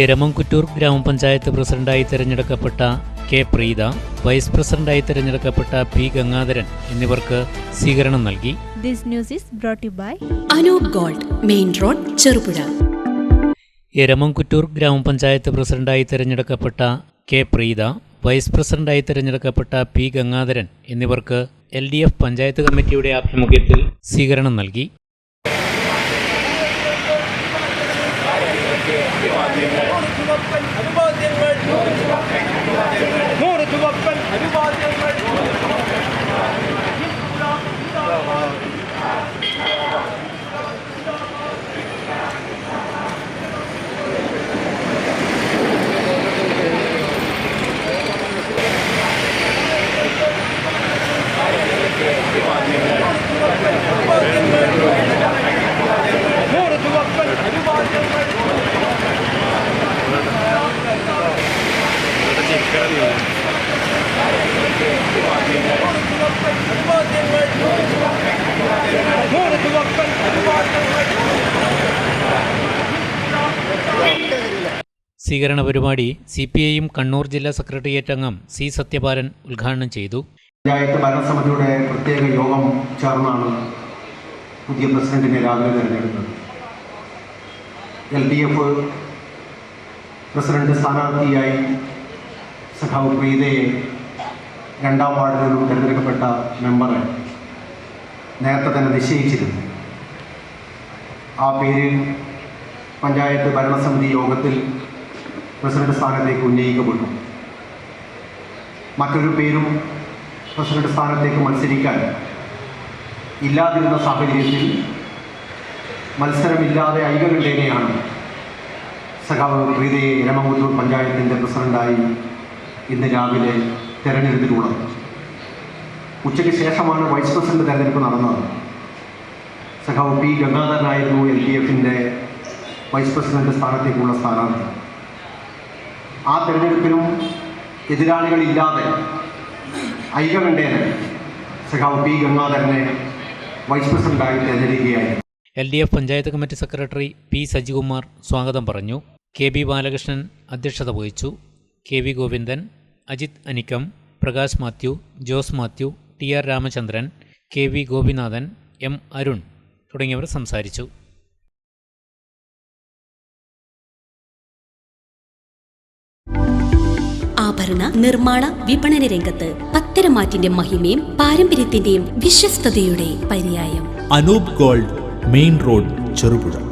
എരമംകുറ്റൂർ ഗ്രാമപഞ്ചായത്ത് പ്രസിഡന്റായി തിരഞ്ഞെടുക്കപ്പെട്ട കെ പ്രീത വൈസ് പ്രസിഡന്റായി തിരഞ്ഞെടുക്കപ്പെട്ട പി ഗംഗാധരൻ എന്നിവർക്ക് സ്വീകരണം നൽകി. This news is brought you by by Anoop gold main road Cherupuzha. Eramamkuttoor ഗ്രാമപഞ്ചായത്ത് പ്രസിഡന്റായി തിരഞ്ഞെടുക്കപ്പെട്ട കെ പ്രീത വൈസ് പ്രസിഡന്റായി തിരഞ്ഞെടുക്കപ്പെട്ട പി ഗംഗാധരൻ എന്നിവർക്ക് എൽ ഡി എഫ് പഞ്ചായത്ത് കമ്മിറ്റിയുടെ ആഭിമുഖ്യത്തിൽ സ്വീകരണം നൽകി. アルバーティング。സ്വീകരണ പരിപാടി സി പി ഐയും കണ്ണൂർ ജില്ലാ സെക്രട്ടേറിയറ്റ് അംഗം സി സത്യപാലൻ ഉദ്ഘാടനം ചെയ്തു. പഞ്ചായത്ത് ഭരണസമിതിയുടെ പ്രത്യേക യോഗം ചേർന്നാണ് പുതിയ പ്രസിഡന്റിനെ രാവിലെ തിരഞ്ഞെടുത്തത്. എൽ ഡി എഫ് പ്രസിഡന്റ് സ്ഥാനാർത്ഥിയായി സഖാവ് പ്രീതയെ രണ്ടാം വാർഡിൽ നിന്നും തിരഞ്ഞെടുക്കപ്പെട്ട മെമ്പറെ നേരത്തെ തന്നെ നിശ്ചയിച്ചിരുന്നു. ആ പേരിൽ പഞ്ചായത്ത് ഭരണസമിതി യോഗത്തിൽ പ്രസിഡന്റ് സ്ഥാനത്തേക്ക് ഉന്നയിക്കപ്പെട്ടു. മറ്റൊരു പേരും പ്രസിഡന്റ് സ്ഥാനത്തേക്ക് മത്സരിക്കാൻ ഇല്ലാതിരുന്ന സാഹചര്യത്തിൽ മത്സരമില്ലാതെ ഐകകണ്ഠേനയാണ് സഖാവ് പ്രീതയെ ഇരമംകുത്തൂർ പഞ്ചായത്തിന്റെ പ്രസിഡന്റായി ഇന്ന് രാവിലെ തെരഞ്ഞെടുപ്പിലുള്ളത് ഉച്ചയ്ക്ക് ശേഷമാണ് വൈസ് പ്രസിഡന്റ് തെരഞ്ഞെടുപ്പ് നടന്നത്. സഖാവ് പി. ഗംഗാധരനായിരുന്നു എൽ ഡി എഫിന്റെ വൈസ് പ്രസിഡന്റ് സ്ഥാനത്തേക്കുള്ള സ്ഥാനാർത്ഥി. ആ തെരഞ്ഞെടുപ്പിലും എതിരാളികളില്ലാതെ ഐകകണ്ഠേന സഖാവ് പി. ഗംഗാധരനെ വൈസ് പ്രസിഡന്റായി തെരഞ്ഞെടുക്കുകയായിരുന്നു. L D F panchayat committee secretary P. Sajikumar സ്വാഗതം പറഞ്ഞു. കെ. ബി. ബാലകൃഷ്ണൻ അധ്യക്ഷത വഹിച്ചു. K. V. Govindan Ajith Anikkam Prakash Mathew Jose Mathew T R Ramachandran K V Gopinathan M Arun തുടങ്ങിയവർ സംസാരിച്ചു. ആഭരണ നിർമ്മാണ വിപണന രംഗത്ത് പത്തരമാറ്റിന്റെ മഹിമയും പാരമ്പര്യത്തിന്റെയും വിശ്വസ്തയുടെ പര്യായം. Anoop gold main road Cherupuzha.